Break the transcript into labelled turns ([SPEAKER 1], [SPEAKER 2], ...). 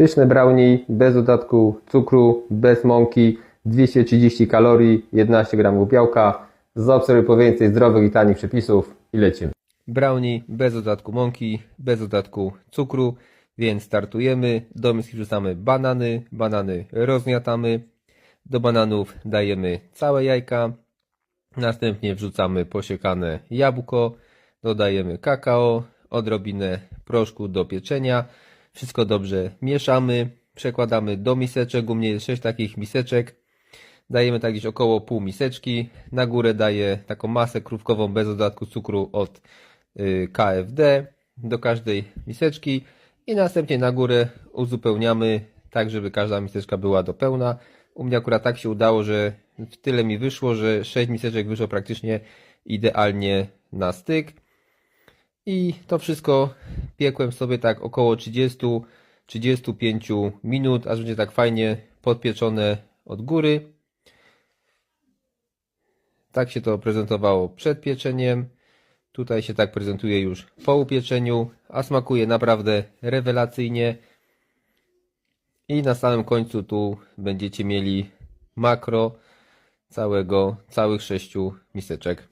[SPEAKER 1] Pyszne brownie, bez dodatku cukru, bez mąki, 230 kalorii, 11 gramów białka. Zaobserwuj po więcej zdrowych i tanich przepisów i lecimy. Brownie bez dodatku mąki, bez dodatku cukru, więc startujemy. Do miski wrzucamy banany, banany rozmiatamy. Do bananów dajemy całe jajka. Następnie wrzucamy posiekane jabłko, dodajemy kakao, odrobinę proszku do pieczenia. Wszystko dobrze mieszamy, przekładamy do miseczek. U mnie jest 6 takich miseczek. Dajemy tak gdzieś około pół miseczki. Na górę daję taką masę krówkową bez dodatku cukru od y, KFD do każdej miseczki. I następnie na górę uzupełniamy tak, żeby każda miseczka była do pełna. U mnie akurat tak się udało, że tyle mi wyszło, że 6 miseczek wyszło praktycznie idealnie na styk. I to wszystko piekłem sobie tak około 30-35 minut, aż będzie tak fajnie podpieczone od góry. Tak się to prezentowało przed pieczeniem. Tutaj się tak prezentuje już po upieczeniu, a smakuje naprawdę rewelacyjnie. I na samym końcu tu będziecie mieli makro całego, całych sześciu miseczek.